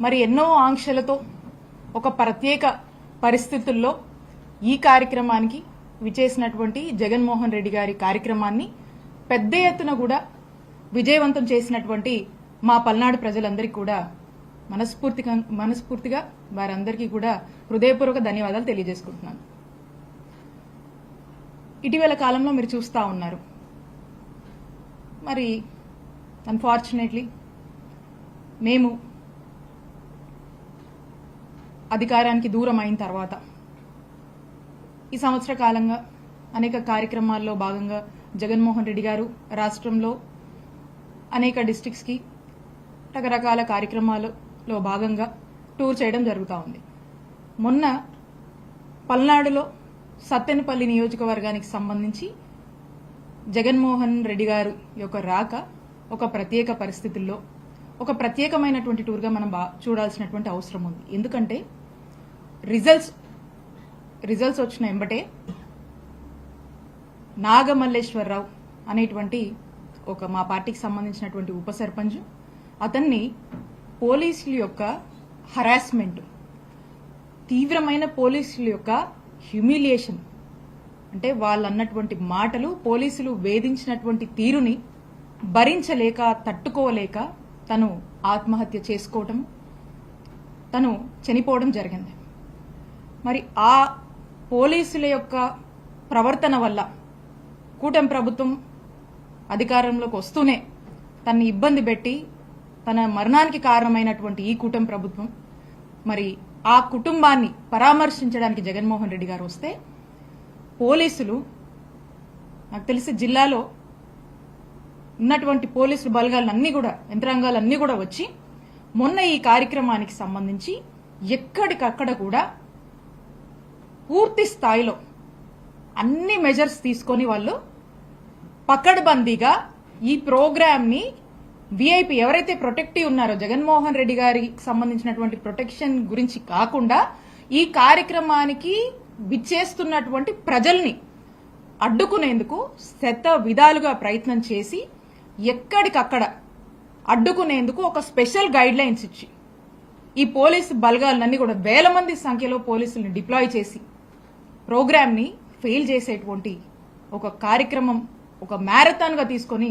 మరి ఎన్నో ఆంక్షలతో ఒక ప్రత్యేక పరిస్థితుల్లో ఈ కార్యక్రమానికి విచేసినటువంటి జగన్మోహన్ రెడ్డి గారి కార్యక్రమాన్ని పెద్ద ఎత్తున కూడా విజయవంతం చేసినటువంటి మా పల్నాడు ప్రజలందరికీ కూడా మనస్ఫూర్తిగా మనస్ఫూర్తిగా వారందరికీ కూడా హృదయపూర్వక ధన్యవాదాలు తెలియజేసుకుంటున్నాను. ఇటీవల కాలంలో మీరు చూస్తూ ఉన్నారు. మరి అన్ఫార్చునేట్లీ మేము అధికారానికి దూరం అయిన తర్వాత ఈ సంవత్సర కాలంగా అనేక కార్యక్రమాల్లో భాగంగా జగన్మోహన్ రెడ్డి గారు రాష్ట్రంలో అనేక డిస్టిక్స్కి రకరకాల కార్యక్రమాలలో భాగంగా టూర్ చేయడం జరుగుతూ ఉంది. మొన్న పల్నాడులో సత్తెనపల్లి నియోజకవర్గానికి సంబంధించి జగన్మోహన్ రెడ్డి గారు యొక్క రాక ఒక ప్రత్యేక పరిస్థితుల్లో ఒక ప్రత్యేకమైనటువంటి టూర్గా మనం బా చూడాల్సినటువంటి అవసరం ఉంది. ఎందుకంటే రిజల్ట్స్ రిజల్ట్స్ వచ్చిన ఎంబటే. నాగమల్లేశ్వరరావు అనేటువంటి ఒక మా పార్టీకి సంబంధించినటువంటి ఉప సర్పంచ్ అతన్ని పోలీసుల యొక్క హరాస్మెంట్ తీవ్రమైన పోలీసుల యొక్క హ్యూమిలియేషన్ అంటే వాళ్ళు అన్నటువంటి మాటలు పోలీసులు వేధించినటువంటి తీరుని భరించలేక తట్టుకోలేక తను ఆత్మహత్య చేసుకోవటం తను చనిపోవడం జరిగింది. మరి ఆ పోలీసుల యొక్క ప్రవర్తన వల్ల కూటమి ప్రభుత్వం అధికారంలోకి వస్తూనే తన్ని ఇబ్బంది పెట్టి తన మరణానికి కారణమైనటువంటి ఈ కూటమి ప్రభుత్వం మరి ఆ కుటుంబాన్ని పరామర్శించడానికి జగన్మోహన్ రెడ్డి గారు వస్తే పోలీసులు నాకు తెలిసి జిల్లాలో ఉన్నటువంటి పోలీసులు బలగాలన్నీ కూడా యంత్రాంగాలన్నీ కూడా వచ్చి మొన్న ఈ కార్యక్రమానికి సంబంధించి ఎక్కడికక్కడ కూడా పూర్తి స్థాయిలో అన్ని మెజర్స్ తీసుకొని వాళ్ళు పకడ్బందీగా ఈ ప్రోగ్రామ్ని వీఐపీ విఐపి ఎవరైతే ప్రొటెక్టివ్ ఉన్నారో జగన్మోహన్ రెడ్డి గారికి సంబంధించినటువంటి ప్రొటెక్షన్ గురించి కాకుండా ఈ కార్యక్రమానికి విచ్చేస్తున్నటువంటి ప్రజల్ని అడ్డుకునేందుకు శత విధాలుగా ప్రయత్నం చేసి ఎక్కడికక్కడ అడ్డుకునేందుకు ఒక స్పెషల్ గైడ్ లైన్స్ ఇచ్చి ఈ పోలీసు బలగాలన్నీ కూడా వేల మంది సంఖ్యలో పోలీసుల్ని డిప్లాయ్ చేసి ప్రోగ్రామ్ని ఫెయిల్ చేసేటువంటి ఒక కార్యక్రమం ఒక మ్యారథాన్గా తీసుకొని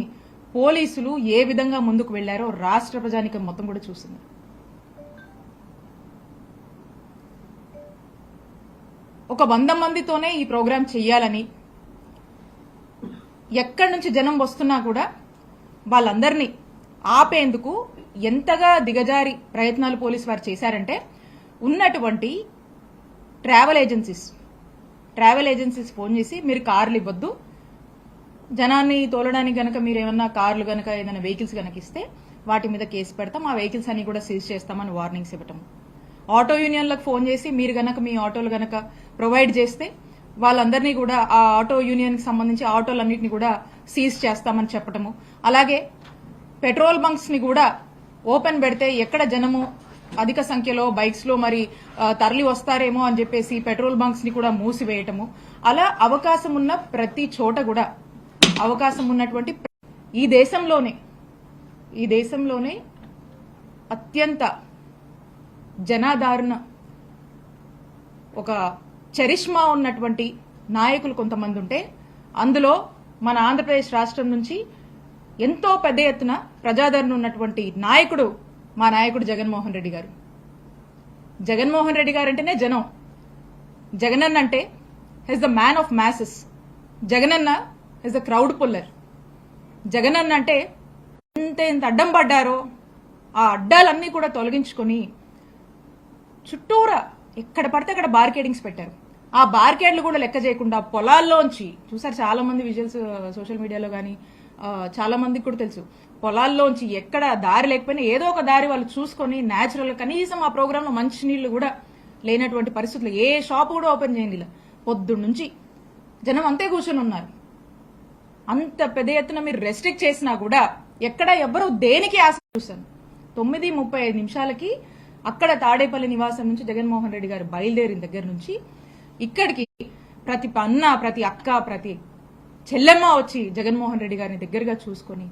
పోలీసులు ఏ విధంగా ముందుకు వెళ్ళారో రాష్ట్ర ప్రజానికం మొత్తం కూడా చూసింది. ఒక వంద మందితోనే ఈ ప్రోగ్రాం చెయ్యాలని ఎక్కడి నుంచి జనం వస్తున్నా కూడా వాళ్ళందరినీ ఆపేందుకు ఎంతగా దిగజారి ప్రయత్నాలు పోలీసు వారు చేశారంటే ఉన్నటువంటి travel agencies travel agencies phone చేసి మీరు కార్లు ఇవ్వద్దు. జనాన్ని తోలడానికి గనక మీరు ఏమన్నా కార్లు గనక ఏదైనా వెహికల్స్ గనక ఇస్తే వాటి మీద కేసు పెడతాం. ఆ వెహికల్స్ అన్ని కూడా సీజ్ చేస్తామని వార్నింగ్స్ ఇవ్వటం. ఆటో యూనియన్లకు ఫోన్ చేసి మీరు గనక మీ ఆటోలు గనక ప్రొవైడ్ చేస్తే వాళ్ళందరినీ కూడా ఆ ఆటో యూనియన్కి సంబంధించి ఆటోలన్నింటినీ కూడా సీజ్ చేస్తామని చెప్పటము. అలాగే పెట్రోల్ బంక్స్ని కూడా ఓపెన్ పెడితే ఎక్కడ జనము అధిక సంఖ్యలో బైక్స్లో మరి తరలి వస్తారేమో అని చెప్పేసి పెట్రోల్ బంక్స్ని కూడా మూసివేయటము. అలా అవకాశం ఉన్న ప్రతి చోట కూడా అవకాశం ఉన్నటువంటి ఈ దేశంలోనే ఈ దేశంలోనే అత్యంత జనాదారణ ఒక చరిష్మా ఉన్నటువంటి నాయకులు కొంతమంది ఉంటే అందులో మన ఆంధ్రప్రదేశ్ రాష్ట్రం నుంచి ఎంతో పెద్ద ఎత్తున ప్రజాదరణ ఉన్నటువంటి నాయకుడు మా నాయకుడు జగన్మోహన్ రెడ్డి గారు. జగన్మోహన్ రెడ్డి గారు అంటేనే జనం. జగనన్న అంటే he's the man of masses Jagananna he's the crowd puller Jagananna అంటే ఎంత ఎంత అడ్డం పడ్డారో ఆ అడ్డాలన్నీ కూడా తొలగించుకొని చుట్టూరా ఎక్కడ పడితే అక్కడ బార్కేడింగ్స్ పెట్టారు. ఆ బార్కేడ్లు కూడా లెక్క చేయకుండా పొలాల్లోంచి చూసారు చాలా మంది విజువల్స్ సోషల్ మీడియాలో కానీ చాలా మందికి కూడా తెలుసు. పొలాల్లోంచి ఎక్కడ దారి లేకపోయినా ఏదో ఒక దారి వాళ్ళు చూసుకొని న్యాచురల్ కనీసం ఆ ప్రోగ్రాంలో మంచి నీళ్ళు కూడా లేనటువంటి పరిస్థితులు ఏ షాప్ కూడా ఓపెన్ చేయండి ఇలా పొద్దున్న నుంచి జనం అంతే కూర్చొని ఉన్నారు. అంత పెద్ద ఎత్తున మీరు రెస్ట్రిక్ట్ చేసినా కూడా ఎక్కడ ఎవ్వరూ దేనికి ఆశ చూశాను తొమ్మిది ముప్పై ఐదు నిమిషాలకి అక్కడ తాడేపల్లి నివాసం నుంచి జగన్మోహన్ రెడ్డి గారు బయలుదేరిన దగ్గర నుంచి ఇక్కడికి ప్రతి అన్న ప్రతి అక్క ప్రతి చెల్లెమ్మ వచ్చి జగన్మోహన్ రెడ్డి గారిని దగ్గరగా చూసుకొని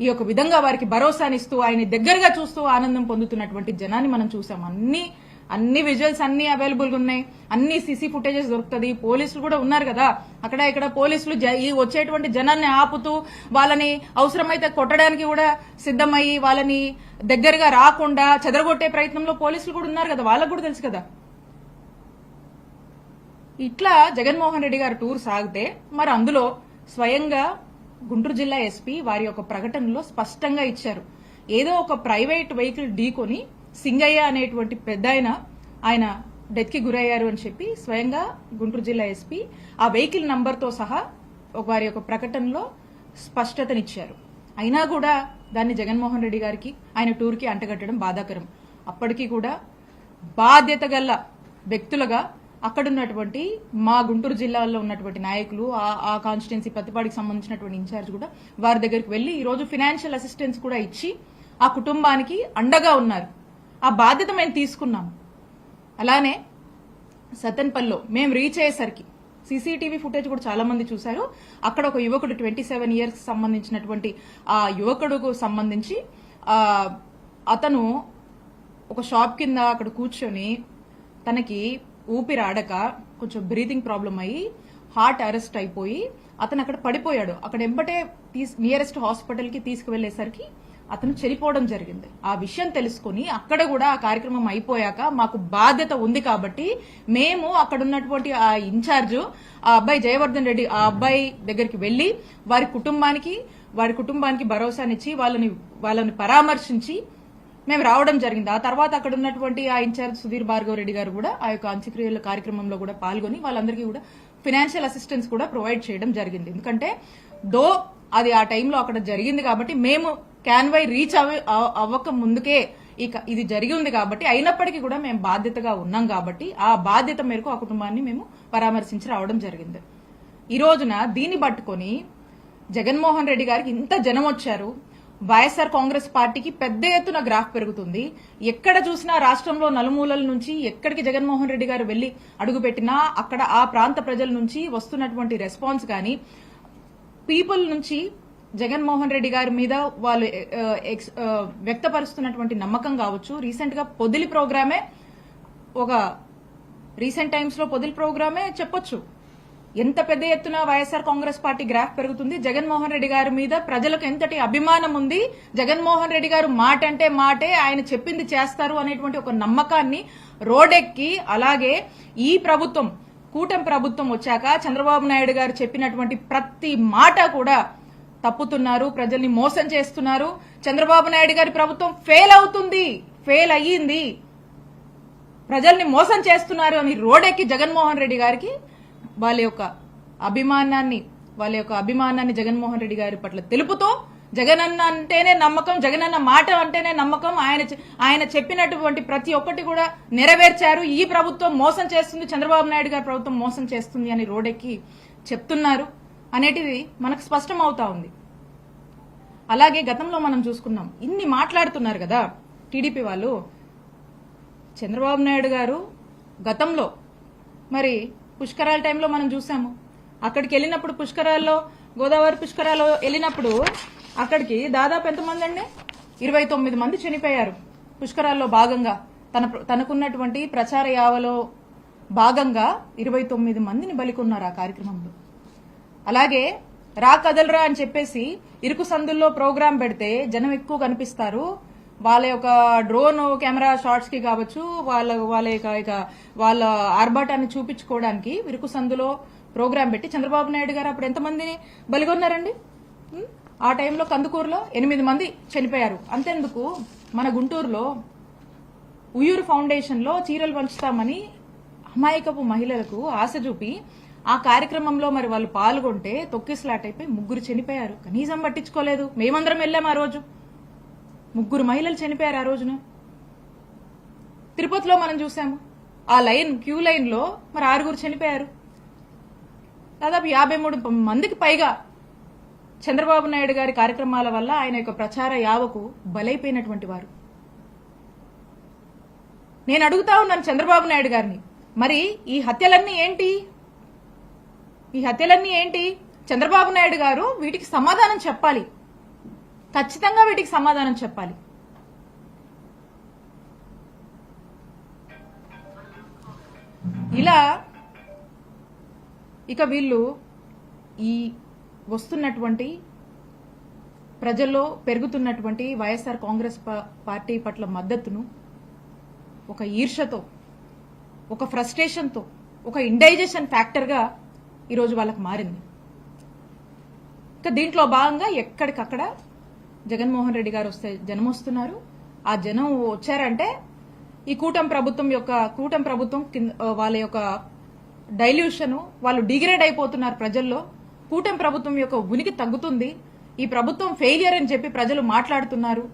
ఈ యొక్క విధంగా వారికి భరోసానిస్తూ ఆయన దగ్గరగా చూస్తూ ఆనందం పొందుతున్నటువంటి జనాన్ని మనం చూసాం. అన్ని అన్ని విజువల్స్ అన్ని అవైలబుల్గా ఉన్నాయి. అన్ని సీసీ ఫుటేజెస్ దొరుకుతుంది. పోలీసులు కూడా ఉన్నారు కదా. అక్కడ ఇక్కడ పోలీసులు జ- ఈ వచ్చేటువంటి జనాన్ని ఆపుతూ వాళ్ళని అవసరమైతే కొట్టడానికి కూడా సిద్ధమయ్యి వాళ్ళని దగ్గరగా రాకుండా చెదరగొట్టే ప్రయత్నంలో పోలీసులు కూడా ఉన్నారు కదా. వాళ్ళకు కూడా తెలుసు కదా. ఇట్లా జగన్మోహన్ రెడ్డి గారు టూర్ సాగితే మరి అందులో స్వయంగా గుంటూరు జిల్లా ఎస్పీ వారి యొక్క ప్రకటనలో స్పష్టంగా ఇచ్చారు. ఏదో ఒక ప్రైవేట్ వెహికల్ ఢీకొని సింగయ్య అనేటువంటి పెద్ద ఆయన డెత్కి గురయ్యారు అని చెప్పి స్వయంగా గుంటూరు జిల్లా ఎస్పీ ఆ వెహికల్ నంబర్తో సహా వారి యొక్క ప్రకటనలో స్పష్టతనిచ్చారు. అయినా కూడా దాన్ని జగన్మోహన్ రెడ్డి గారికి ఆయన టూర్కి అంటగట్టడం బాధాకరం. అప్పటికీ కూడా బాధ్యత గల అక్కడ అక్కడున్నటువంటి మా గుంటూరు జిల్లాలో ఉన్నటువంటి నాయకులు ఆ- కాన్స్టిట్యున్సీ పత్తిపాడికి సంబంధించినటువంటి ఇన్ఛార్జ్ కూడా వారి దగ్గరికి వెళ్ళి ఈ రోజు ఫినాన్షియల్ అసిస్టెన్స్ కూడా ఇచ్చి ఆ కుటుంబానికి అండగా ఉన్నారు. ఆ బాధ్యత మేము తీసుకున్నాం. అలానే సతన్పల్లో మేము రీచ్ అయ్యేసరికి సీసీటీవీ ఫుటేజ్ కూడా చాలా మంది చూశారు. అక్కడ ఒక యువకుడు ట్వంటీ సెవెన్ ఇయర్స్ సంబంధించినటువంటి ఆ యువకుడుకు సంబంధించి అతను ఒక షాప్ కింద అక్కడ కూర్చొని తనకి ఊపిరి ఆడక కొంచెం బ్రీతింగ్ ప్రాబ్లం అయ్యి హార్ట్ అరెస్ట్ అయిపోయి అతను అక్కడ పడిపోయాడు. అక్కడ ఎంబటే తీస్ నియరెస్ట్ హాస్పిటల్కి తీసుకువెళ్ళేసరికి అతను చనిపోవడం జరిగింది. ఆ విషయం తెలుసుకుని అక్కడ కూడా ఆ కార్యక్రమం అయిపోయాక మాకు బాధ్యత ఉంది కాబట్టి మేము అక్కడ ఉన్నటువంటి ఆ ఇన్ఛార్జ్ ఆ అబ్బాయి జయవర్ధన్ రెడ్డి ఆ అబ్బాయి దగ్గరికి వెళ్ళి వారి కుటుంబానికి వారి కుటుంబానికి భరోసానిచ్చి వాళ్ళని వాళ్ళని పరామర్శించి మేము రావడం జరిగింది. ఆ తర్వాత అక్కడ ఉన్నటువంటి ఆ ఇన్ఛార్జ్ సుధీర్ భార్గవ్ రెడ్డి గారు కూడా ఆ యొక్క అంత్యక్రియల కార్యక్రమంలో కూడా పాల్గొని వాళ్ళందరికీ కూడా ఫినాన్షియల్ అసిస్టెన్స్ కూడా ప్రొవైడ్ చేయడం జరిగింది. ఎందుకంటే దో అది ఆ టైంలో అక్కడ జరిగింది కాబట్టి మేము క్యాన్వై రీచ్ అవ్వక ముందుకే ఇక ఇది జరిగి ఉంది కాబట్టి అయినప్పటికీ కూడా మేము బాధ్యతగా ఉన్నాం కాబట్టి ఆ బాధ్యత మేరకు ఆ కుటుంబాన్ని మేము పరామర్శించి రావడం జరిగింది. ఈ రోజున దీన్ని పట్టుకొని జగన్మోహన్ రెడ్డి గారికి ఇంత జనం వచ్చారు. వైఎస్ఆర్ కాంగ్రెస్ పార్టీకి పెద్ద ఎత్తున గ్రాఫ్ పెరుగుతుంది. ఎక్కడ చూసినా రాష్ట్రంలో నలుమూలల నుంచి ఎక్కడికి జగన్మోహన్ రెడ్డి గారు వెళ్ళి అడుగుపెట్టినా అక్కడ ఆ ప్రాంత ప్రజల నుంచి వస్తున్నటువంటి రెస్పాన్స్ కానీ పీపుల్ నుంచి జగన్మోహన్ రెడ్డి గారి మీద వాళ్ళు ఎక్స్- వ్యక్తపరుస్తున్నటువంటి నమ్మకం కావచ్చు. రీసెంట్గా పొదిలి ప్రోగ్రామే ఒక రీసెంట్ టైమ్స్లో పొదిలి ప్రోగ్రామే చెప్పొచ్చు. ఎంత పెద్ద ఎత్తున వైఎస్ఆర్ కాంగ్రెస్ పార్టీ గ్రాఫ్ పెరుగుతుంది? జగన్మోహన్ రెడ్డి గారి మీద ప్రజలకు ఎంతటి అభిమానం ఉంది? జగన్మోహన్ రెడ్డి గారు మాట అంటే మాటే ఆయన చెప్పింది చేస్తారు అనేటువంటి ఒక నమ్మకాన్ని రోడెక్కి అలాగే ఈ ప్రభుత్వం కూటమి ప్రభుత్వం వచ్చాక చంద్రబాబు నాయుడు గారు చెప్పినటువంటి ప్రతి మాట కూడా తప్పుతున్నారు ప్రజల్ని మోసం చేస్తున్నారు. చంద్రబాబు నాయుడు గారి ప్రభుత్వం ఫెయిల్ అవుతుంది ఫెయిల్ అయ్యింది. ప్రజల్ని మోసం చేస్తున్నారు అని రోడెక్కి జగన్మోహన్ రెడ్డి గారికి వాళ్ళ యొక్క అభిమానాన్ని వాళ్ళ యొక్క అభిమానాన్ని జగన్మోహన్ రెడ్డి గారి పట్ల తెలుపుతూ జగన్ అన్న అంటేనే నమ్మకం జగన్ అన్న మాట అంటేనే నమ్మకం. ఆయన ఆయన చెప్పినటువంటి ప్రతి ఒక్కటి కూడా నెరవేర్చారు. ఈ ప్రభుత్వం మోసం చేస్తుంది చంద్రబాబు నాయుడు గారి ప్రభుత్వం మోసం చేస్తుంది అని రోడెక్కి చెప్తున్నారు అనేటిది మనకు స్పష్టం అవుతా ఉంది. అలాగే గతంలో మనం చూసుకున్నాం ఇన్ని మాట్లాడుతున్నారు కదా టీడీపీ వాళ్ళు. చంద్రబాబు నాయుడు గారు గతంలో మరి పుష్కరాల టైంలో మనం చూసాము. అక్కడికి వెళ్ళినప్పుడు పుష్కరాల్లో గోదావరి పుష్కరాలు వెళ్ళినప్పుడు అక్కడికి దాదాపు ఎంతమంది అండి ఇరవై తొమ్మిది మంది చనిపోయారు పుష్కరాల్లో భాగంగా. తన తనకున్నటువంటి ప్రచార యావలో భాగంగా ఇరవై తొమ్మిది మందిని బలికొన్నారు ఆ కార్యక్రమంలో. అలాగే రా కదలరా అని చెప్పేసి ఇరుకు సందుల్లో ప్రోగ్రాం పెడితే జనం ఎక్కువ కనిపిస్తారు. వాళ్ళ యొక్క డ్రోన్ కెమెరా షాట్స్కి కావచ్చు వాళ్ళ వాళ్ళ యొక్క ఇక వాళ్ళ ఆర్భాటాన్ని చూపించుకోవడానికి విరుకు సందులో ప్రోగ్రాం పెట్టి చంద్రబాబు నాయుడు గారు అప్పుడు ఎంతమందిని బలిగొన్నారండి? ఆ టైంలో కందుకూరులో ఎనిమిది మంది చనిపోయారు. అంతెందుకు మన గుంటూరులో ఉయ్యూరు ఫౌండేషన్లో చీరలు పంచుతామని అమాయకపు మహిళలకు ఆశ చూపి ఆ కార్యక్రమంలో మరి వాళ్ళు పాల్గొంటే తొక్కిసలాట్ అయిపోయి ముగ్గురు చనిపోయారు. కనీసం పట్టించుకోలేదు. మేమందరం వెళ్ళాం ఆ రోజు. ముగ్గురు మహిళలు చనిపోయారు ఆ రోజున. తిరుపతిలో మనం చూసాము ఆ లైన్ క్యూ లైన్లో మరి ఆరుగురు చనిపోయారు. దాదాపు యాభై మూడు మందికి పైగా చంద్రబాబు నాయుడు గారి కార్యక్రమాల వల్ల ఆయన యొక్క ప్రచార యావకు బలైపోయినటువంటి వారు. నేను అడుగుతా ఉన్నాను చంద్రబాబు నాయుడు గారిని మరి ఈ హత్యలన్నీ ఏంటి? ఈ హత్యలన్నీ ఏంటి? చంద్రబాబు నాయుడు గారు వీటికి సమాధానం చెప్పాలి. ఖచ్చితంగా వీటికి సమాధానం చెప్పాలి. ఇలా ఇక వీళ్ళు ఈ వస్తున్నటువంటి ప్రజల్లో పెరుగుతున్నటువంటి వైఎస్ఆర్ కాంగ్రెస్ పార్టీ పట్ల మద్దతును ఒక ఈర్షతో ఒక ఫ్రస్ట్రేషన్తో ఒక ఇండైజెషన్ ఫ్యాక్టర్గా ఈరోజు వాళ్ళకి మారింది. ఇక దీంట్లో భాగంగా ఎక్కడికక్కడ జగన్మోహన్ రెడ్డి గారు వస్తే జనం వస్తున్నారు. ఆ జనం వచ్చారంటే ఈ కూటమి ప్రభుత్వం యొక్క కూటమి ప్రభుత్వం కింద వాళ్ళ యొక్క డైల్యూషన్ వాళ్ళు డిగ్రేడ్ అయిపోతున్నారు ప్రజల్లో. కూటమి ప్రభుత్వం యొక్క ఉనికి తగ్గుతుంది. ఈ ప్రభుత్వం ఫెయిలియర్ అని చెప్పి ప్రజలు మాట్లాడుతున్నారు.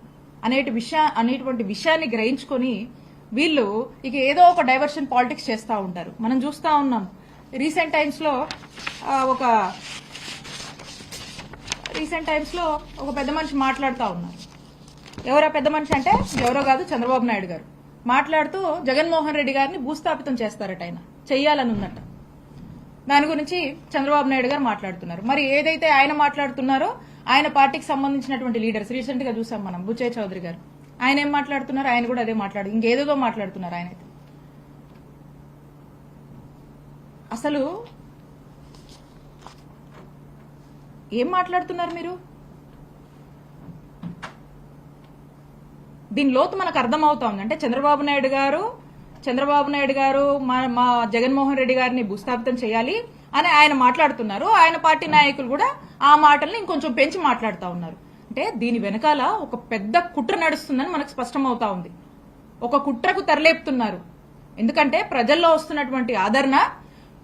అనేటి విషయ అనేటువంటి విషయాన్ని గ్రహించుకొని వీళ్ళు ఇక ఏదో ఒక డైవర్షన్ పాలిటిక్స్ చేస్తూ ఉంటారు. మనం చూస్తూ ఉన్నాం. రీసెంట్ టైమ్స్లో ఒక రీసెంట్ టైమ్స్లో ఒక పెద్ద మనిషి మాట్లాడుతూ ఉన్నారు. ఎవరో పెద్ద మనిషి అంటే ఎవరో కాదు చంద్రబాబు నాయుడు గారు. మాట్లాడుతూ జగన్మోహన్ రెడ్డి గారిని భూస్థాపితం చేస్తారట ఆయన. చెయ్యాలని ఉందట. దాని గురించి చంద్రబాబు నాయుడు గారు మాట్లాడుతున్నారు. మరి ఏదైతే ఆయన మాట్లాడుతున్నారో ఆయన పార్టీకి సంబంధించినటువంటి లీడర్స్ రీసెంట్గా చూసాం మనం బుచ్చయ్య చౌదరి గారు. ఆయన ఏం మాట్లాడుతున్నారు? ఆయన కూడా అదే మాట్లాడు ఇంకేదేదో మాట్లాడుతున్నారు ఆయన అయితే అసలు ఏం మాట్లాడుతున్నారు మీరు? దీని లోతు మనకు అర్థమవుతోంది అంటే చంద్రబాబు నాయుడు గారు చంద్రబాబు నాయుడు గారు మా మా జగన్మోహన్ రెడ్డి గారిని భూస్థాపితం చేయాలి అని ఆయన మాట్లాడుతున్నారు. ఆయన పార్టీ నాయకులు కూడా ఆ మాటల్ని ఇంకొంచెం పెంచి మాట్లాడుతూ ఉన్నారు. అంటే దీని వెనకాల ఒక పెద్ద కుట్ర నడుస్తుందని మనకు స్పష్టమవుతా ఉంది. ఒక కుట్రకు తెరలేపుతున్నారు. ఎందుకంటే ప్రజల్లో వస్తున్నటువంటి ఆదరణ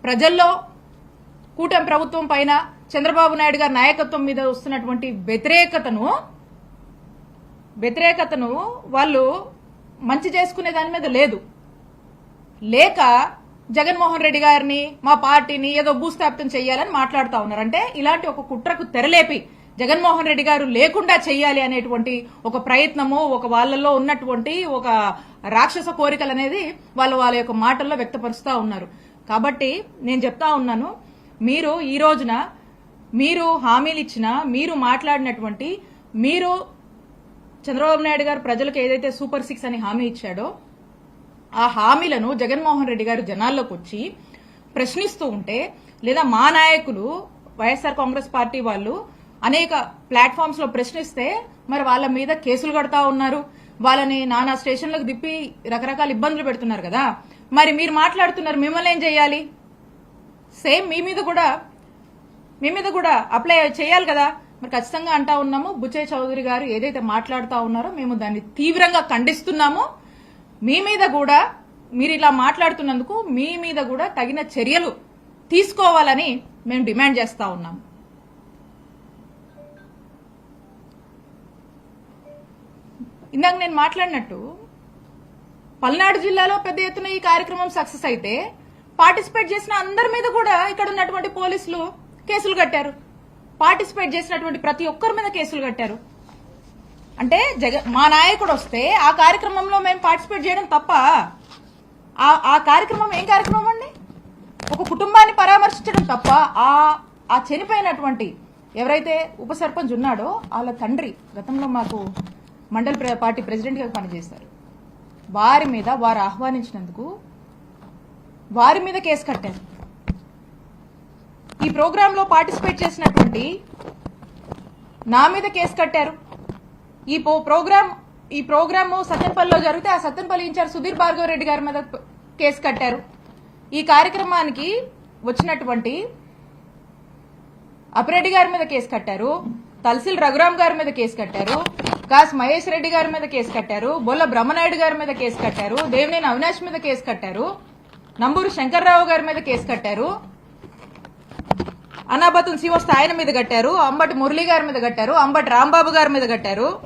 ప్రజల్లో కూటమి ప్రభుత్వం పైన చంద్రబాబు నాయుడు గారి నాయకత్వం మీద వస్తున్నటువంటి వ్యతిరేకతను వ్యతిరేకతను వాళ్ళు మంచి చేసుకునే దాని మీద లేదు. లేక జగన్మోహన్ రెడ్డి గారిని మా పార్టీని ఏదో భూస్థాపితం చేయాలని మాట్లాడుతా ఉన్నారు. అంటే ఇలాంటి ఒక కుట్రకు తెరలేపి జగన్మోహన్ రెడ్డి గారు లేకుండా చేయాలి అనేటువంటి ఒక ప్రయత్నము ఒక వాళ్ళల్లో ఉన్నటువంటి ఒక రాక్షస కోరికలు అనేది వాళ్ళు వాళ్ళ యొక్క మాటల్లో వ్యక్తపరుస్తూ ఉన్నారు. కాబట్టి నేను చెప్తా ఉన్నాను మీరు ఈ రోజున మీరు హామీలు ఇచ్చిన మీరు మాట్లాడినటువంటి మీరు చంద్రబాబు నాయుడు గారు ప్రజలకు ఏదైతే సూపర్ సిక్స్ అని హామీ ఇచ్చాడో ఆ హామీలను జగన్మోహన్ రెడ్డి గారు జనాల్లోకి వచ్చి ప్రశ్నిస్తూ ఉంటే లేదా మా నాయకులు వైఎస్ఆర్ కాంగ్రెస్ పార్టీ వాళ్ళు అనేక ప్లాట్ఫామ్స్లో ప్రశ్నిస్తే మరి వాళ్ళ మీద కేసులు కడతా ఉన్నారు. వాళ్ళని నానా స్టేషన్లకు దిప్పి రకరకాల ఇబ్బందులు పెడుతున్నారు కదా. మరి మీరు మాట్లాడుతున్నారు మిమ్మల్ని ఏం చేయాలి? సేమ్ మీ మీద కూడా మీ మీద కూడా అప్లై చేయాలి కదా. మరి ఖచ్చితంగా అంటా ఉన్నాము బుచ్చయ్య చౌదరి గారు ఏదైతే మాట్లాడుతూ ఉన్నారో మేము దాన్ని తీవ్రంగా ఖండిస్తున్నాము. మీ మీద కూడా మీరు ఇలా మాట్లాడుతున్నందుకు మీ మీద కూడా తగిన చర్యలు తీసుకోవాలని మేము డిమాండ్ చేస్తా ఉన్నాం. ఇందాక నేను మాట్లాడినట్టు పల్నాడు జిల్లాలో పెద్ద ఎత్తున ఈ కార్యక్రమం సక్సెస్ అయితే పార్టిసిపేట్ చేసిన అందరి మీద కూడా ఇక్కడ ఉన్నటువంటి పోలీసులు కేసులు కట్టారు. పార్టిసిపేట్ చేసినటువంటి ప్రతి ఒక్కరి మీద కేసులు కట్టారు. అంటే జగ మా నాయకుడు వస్తే ఆ కార్యక్రమంలో మేము పార్టిసిపేట్ చేయడం తప్ప ఆ ఆ కార్యక్రమం ఏం కార్యక్రమం అండి? ఒక కుటుంబాన్ని పరామర్శించడం తప్ప ఆ ఆ చనిపోయినటువంటి ఎవరైతే ఉప సర్పంచ్ ఉన్నాడో వాళ్ళ తండ్రి గతంలో మాకు మండల్ ప్ర- పార్టీ ప్రెసిడెంట్గా పనిచేశారు. వారి మీద వారు ఆహ్వానించినందుకు వారి మీద కేసు కట్టారు ఈ ప్రోగ్రాంలో పార్టిసిపేట్ చేసినటువంటి నా మీద కేసు కట్టారు. ఈ పో- ప్రోగ్రామ్ ఈ ప్రోగ్రాము సత్తెనపల్లిలో జరిగితే ఆ సత్తెనపల్లి ఇన్ఛార్జ్ సుధీర్ భార్గవ రెడ్డి గారి మీద కేసు కట్టారు. ఈ కార్యక్రమానికి వచ్చినటువంటి అపిరెడ్డి గారి మీద కేసు కట్టారు. తలసిల్ రఘురామ్ గారి మీద కేసు కట్టారు. కాస్ మహేష్ రెడ్డి గారి మీద కేసు కట్టారు. బొల్ల బ్రహ్మనాయుడు గారి మీద కేసు కట్టారు. దేవినేని అవినాష్ మీద కేసు కట్టారు. నంబూరు శంకర్రావు గారి మీద కేసు కట్టారు. అనాబతున్ శ్రీవస్త ఆయన మీద కట్టారు. అంబటి మురళి గారి మీద కట్టారు. అంబటి రాంబాబు గారి మీద కట్టారు.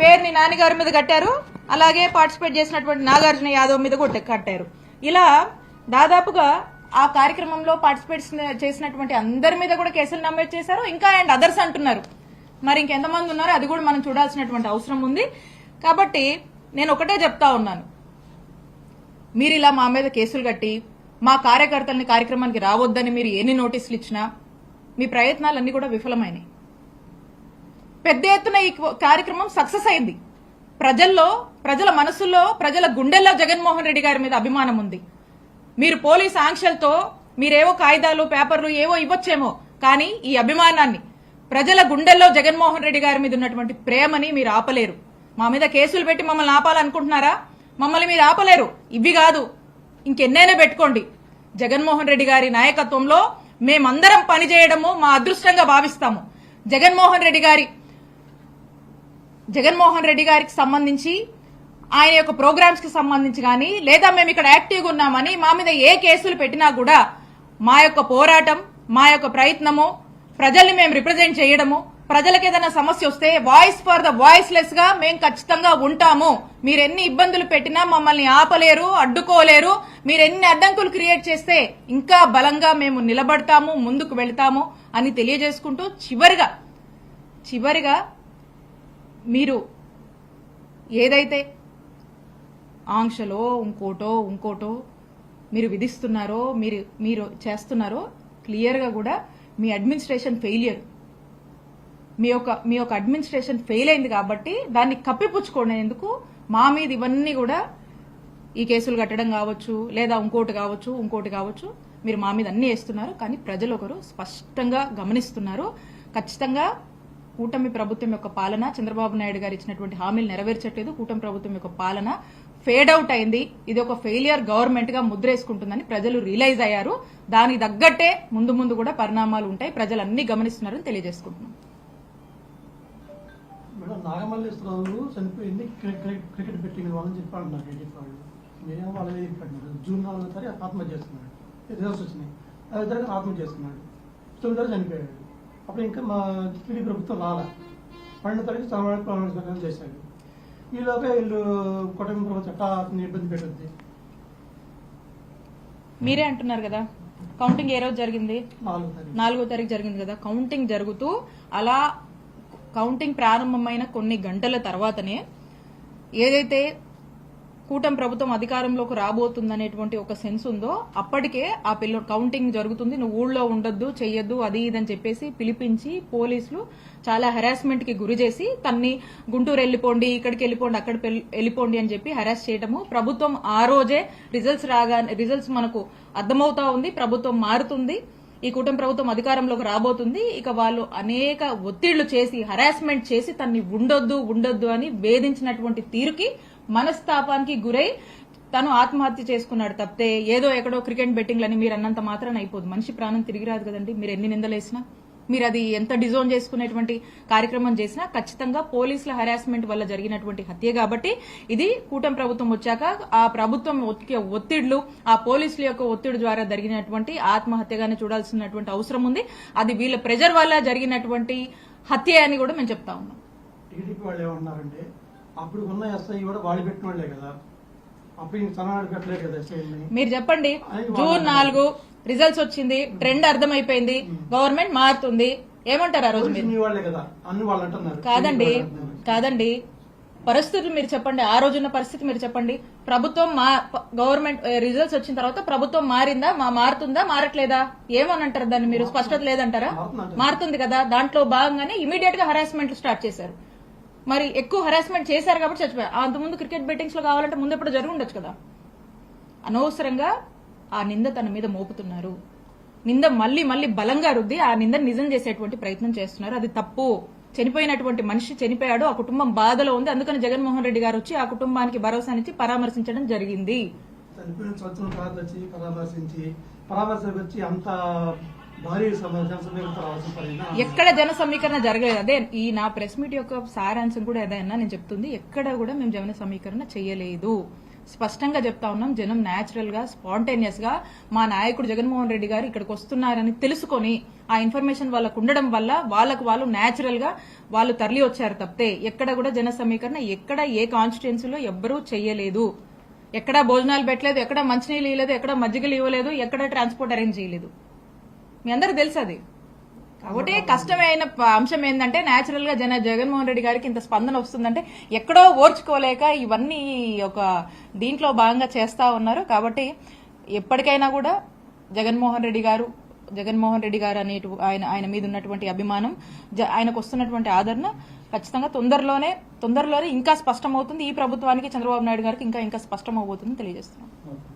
పేరుని నాని గారి మీద కట్టారు. అలాగే పార్టిసిపేట్ చేసినటువంటి నాగార్జున యాదవ్ మీద కూడా కట్టారు. ఇలా దాదాపుగా ఆ కార్యక్రమంలో పార్టిసిపేట్ చేసినటువంటి అందరి మీద కూడా కేసులు నమోదు చేశారు. ఇంకా అండ్ అదర్స్ అంటున్నారు. మరి ఇంకెంతమంది ఉన్నారో అది కూడా మనం చూడాల్సినటువంటి అవసరం ఉంది. కాబట్టి నేను ఒకటే చెప్తా ఉన్నాను. మీరు ఇలా మా మీద కేసులు కట్టి మా కార్యకర్తల్ని కార్యక్రమానికి రావద్దని మీరు ఎన్ని నోటీసులు ఇచ్చినా మీ ప్రయత్నాలన్నీ కూడా విఫలమైనాయి. పెద్ద ఎత్తున ఈ కార్యక్రమం సక్సెస్ అయింది. ప్రజల్లో ప్రజల మనసుల్లో ప్రజల గుండెల్లో జగన్మోహన్ రెడ్డి గారి మీద అభిమానం ఉంది. మీరు పోలీస్ ఆంక్షలతో మీరేవో కాగితాలు పేపర్లు ఏవో ఇవ్వచ్చేమో కానీ ఈ అభిమానాన్ని ప్రజల గుండెల్లో జగన్మోహన్ రెడ్డి గారి మీద ఉన్నటువంటి ప్రేమని మీరు ఆపలేరు. మా మీద కేసులు పెట్టి మమ్మల్ని ఆపాలనుకుంటున్నారా? మమ్మల్ని మీరు ఆపలేరు. ఇవి కాదు. ఇంకెన్నైనా పెట్టుకోండి. జగన్మోహన్ రెడ్డి గారి నాయకత్వంలో మేమందరం పనిచేయడము మా అదృష్టంగా భావిస్తాము. జగన్మోహన్ రెడ్డి గారి జగన్మోహన్ రెడ్డి గారికి సంబంధించి ఆయన యొక్క ప్రోగ్రామ్స్కి సంబంధించి కానీ లేదా మేము ఇక్కడ యాక్టివ్గా ఉన్నామని మా మీద ఏ కేసులు పెట్టినా కూడా మా యొక్క పోరాటం మా యొక్క ప్రయత్నము ప్రజల్ని మేము రిప్రజెంట్ చేయడము ప్రజలకు ఏదైనా సమస్య వస్తే వాయిస్ ఫర్ ద వాయిస్లెస్గా మేము ఖచ్చితంగా ఉంటాము. మీరు ఎన్ని ఇబ్బందులు పెట్టినా మమ్మల్ని ఆపలేరు అడ్డుకోలేరు. మీరు ఎన్ని అడ్డంకులు క్రియేట్ చేస్తే ఇంకా బలంగా మేము నిలబడతాము ముందుకు వెళ్తాము అని తెలియజేసుకుంటూ చివరిగా చివరిగా మీరు ఏదైతే ఆంక్షలో ఇంకోటో ఇంకోటో మీరు విధిస్తున్నారో మీరు మీరు చేస్తున్నారో క్లియర్గా కూడా మీ అడ్మినిస్ట్రేషన్ ఫెయిలియర్ మీ యొక్క మీ యొక్క అడ్మినిస్ట్రేషన్ ఫెయిల్ అయింది కాబట్టి దాన్ని కప్పిపుచ్చుకునేందుకు మా మీద ఇవన్నీ కూడా ఈ కేసులు కట్టడం కావచ్చు లేదా ఇంకోటి కావచ్చు ఇంకోటి కావచ్చు మీరు మా మీద అన్ని వేస్తున్నారు. కానీ ప్రజలు ఒకరు స్పష్టంగా గమనిస్తున్నారు. ఖచ్చితంగా కూటమి ప్రభుత్వం యొక్క పాలన చంద్రబాబు నాయుడు గారు ఇచ్చినటువంటి హామీలు నెరవేర్చట్లేదు. కూటమి ప్రభుత్వం యొక్క పాలన ఫేడ్ అవుట్ అయింది. ఇది ఒక ఫెయిలియర్ గవర్నమెంట్గా ముద్రేసుకుంటుందని ప్రజలు రియలైజ్ అయ్యారు. దానికి తగ్గట్టే ముందు ముందు కూడా పరిణామాలు ఉంటాయి. ప్రజలు అన్ని గమనిస్తున్నారని తెలియజేసుకుంటున్నాం. నాగమల్లేశ్వరరావు చనిపోయింది. క్రికెట్ బెట్టింగ్ వాళ్ళని చెప్పాడు నాకు ఎడిట్ వాళ్ళు మీరేమో వాళ్ళ మీద చెప్పాడు జూన్ నాలుగో తారీఖు ఆత్మహత్య చేసుకున్నాడు. రిజల్ట్స్ వచ్చినాయి ఐదో తారీఖు ఆత్మహత్య చేసుకున్నాడు. తొమ్మిది తారీఖు చనిపోయాడు. అప్పుడు ఇంకా మా టీడీ ప్రభుత్వం రాలా. పన్నెండు తారీఖు ప్రమాణ చేశాడు. ఈలోగా వీళ్ళు కుటుంబ ప్రభుత్వం ఎట్లా ఇబ్బంది పెట్టద్ది. మీరే అంటున్నారు కదా? కౌంటింగ్ ఏ రోజు జరిగింది? నాలుగో తారీఖు జరిగింది కదా? కౌంటింగ్ జరుగుతూ అలా కౌంటింగ్ ప్రారంభమైన కొన్ని గంటల తర్వాతనే ఏదైతే కూటమి ప్రభుత్వం అధికారంలోకి రాబోతుందనేటువంటి ఒక సెన్స్ ఉందో అప్పటికే ఆ పిల్ల కౌంటింగ్ జరుగుతుంది. నువ్వు ఊళ్ళో ఉండొద్దు చెయ్యొద్దు అది ఇది అని చెప్పేసి పిలిపించి పోలీసులు చాలా హెరాస్మెంట్కి గురి చేసి తన్ని గుంటూరు వెళ్ళిపోండి ఇక్కడికి వెళ్ళిపోండి అక్కడ వెళ్ళిపోండి అని చెప్పి హెరాస్ చేయడము ప్రభుత్వం ఆ రోజే రిజల్ట్స్ రాగా రిజల్ట్స్ మనకు అర్థమవుతా ఉంది ప్రభుత్వం మారుతుంది. ఈ కూటమి ప్రభుత్వం అధికారంలోకి రాబోతుంది. ఇక వాళ్ళు అనేక ఒత్తిళ్ళు చేసి హరాస్మెంట్ చేసి తన్ని ఉండొద్దు ఉండొద్దు అని వేధించినటువంటి తీరుకి మనస్తాపానికి గురై తను ఆత్మహత్య చేసుకున్నాడు తప్పితే ఏదో ఎక్కడో క్రికెట్ బెట్టింగ్లని మీరు అన్నంత మాత్రాన అయిపోదు. మనిషి ప్రాణం తిరిగి రాదు కదండి. మీరు ఎన్ని నిందలేసినా మీరు అది ఎంత డిజోన్ చేసుకునేటువంటి కార్యక్రమం చేసినా ఖచ్చితంగా పోలీసుల హరాస్మెంట్ వల్ల జరిగినటువంటి హత్య కాబట్టి ఇది కూటమి ప్రభుత్వం వచ్చాక ఆ ప్రభుత్వం ఒత్తిళ్ళు ఆ పోలీసుల యొక్క ఒత్తిడి ద్వారా జరిగినటువంటి ఆత్మహత్యగానే చూడాల్సినటువంటి అవసరం ఉంది. అది వీళ్ళ ప్రెజర్ వల్ల జరిగినటువంటి హత్య అని కూడా మేము చెప్తా ఉన్నాం. టీడీపీ వాళ్ళు ఏమన్నారంటే అప్పుడు ఉన్న ఎస్ఐ కూడా వాళ్ళు పెట్టిన వాళ్ళే కదా. అప్పుడు పెట్టలేదు కదా మీరు చెప్పండి. జూన్ నాలుగు రిజల్ట్స్ వచ్చింది ట్రెండ్ అర్థమైపోయింది గవర్నమెంట్ మారుతుంది. ఏమంటారు ఆ రోజు మీరు? కాదండి. కాదండి. పరిస్థితులు మీరు చెప్పండి ఆ రోజున్న పరిస్థితి మీరు చెప్పండి. ప్రభుత్వం మా గవర్నమెంట్ రిజల్ట్స్ వచ్చిన తర్వాత ప్రభుత్వం మారిందా మా మారుతుందా మారట్లేదా? ఏమని అంటారు దాన్ని మీరు? స్పష్టత లేదంటారా. మారుతుంది కదా దాంట్లో భాగంగానే ఇమీడియట్గా హరాస్మెంట్ స్టార్ట్ చేశారు. మరి ఎక్కువ హరాస్మెంట్ చేశారు కాబట్టి చచ్చిపోయారు. అంతకుముందు క్రికెట్ బెట్టింగ్స్లో కావాలంటే ముందు ఎప్పుడు జరిగి ఉండొచ్చు కదా. అనవసరంగా ఆ నింద తన మీద మోపుతున్నారు. నింద మళ్ళీ మళ్ళీ బలంగా రుద్ది ఆ నింద నిజం చేసేటువంటి ప్రయత్నం చేస్తున్నారు. అది తప్పు. చనిపోయినటువంటి మనిషి చనిపోయాడు. ఆ కుటుంబం బాధలో ఉంది. అందుకని జగన్మోహన్ రెడ్డి గారు వచ్చి ఆ కుటుంబానికి భరోసానిచ్చి పరామర్శించడం జరిగింది. చనిపోయిన వచ్చి పరామర్శించి వచ్చి అంత ఎక్కడ జన సమీకరణ జరగలేదు. అదే ఈ నా ప్రెస్ మీట్ యొక్క సారాంశం కూడా ఏదైనా నేను చెప్తుంది. ఎక్కడ కూడా మేము జన సమీకరణ చేయలేదు. స్పష్టంగా చెప్తా ఉన్నాం జనం న్యాచురల్గా స్పాంటేనియస్గా మా నాయకుడు జగన్మోహన్ రెడ్డి గారు ఇక్కడికి వస్తున్నారని తెలుసుకొని ఆ ఇన్ఫర్మేషన్ వాళ్ళకు ఉండడం వల్ల వాళ్ళకు వాళ్ళు న్యాచురల్గా వాళ్ళు తరలి వచ్చారు తప్పితే ఎక్కడ కూడా జన సమీకరణ ఎక్కడ ఏ కాన్స్టిట్యున్సీలో ఎవ్వరూ చెయ్యలేదు ఎక్కడ భోజనాలు పెట్టలేదు ఎక్కడ మంచినీళ్ళు ఇవ్వలేదు ఎక్కడ మజ్జిగలు ఇవ్వలేదు ఎక్కడ ట్రాన్స్పోర్ట్ అరేంజ్ చేయలేదు. మీ అందరికి తెలుసు అది? కాబట్టి కష్టమైన ప- అంశం ఏంటంటే నేచురల్గా జన జగన్మోహన్ రెడ్డి గారికి ఇంత స్పందన వస్తుందంటే ఎక్కడో ఓర్చుకోలేక ఇవన్నీ ఒక దీంట్లో భాగంగా చేస్తా ఉన్నారు. కాబట్టి ఎప్పటికైనా కూడా జగన్మోహన్ రెడ్డి గారు జగన్మోహన్ రెడ్డి గారు అనే ఆయన ఆయన మీద ఉన్నటువంటి అభిమానం జ- ఆయనకు వస్తున్నటువంటి ఆదరణ ఖచ్చితంగా తొందరలోనే తొందరలోనే ఇంకా స్పష్టమవుతుంది. ఈ ప్రభుత్వానికి చంద్రబాబు నాయుడు గారికి ఇంకా ఇంకా స్పష్టం అవబోతుంది తెలియజేస్తున్నాం.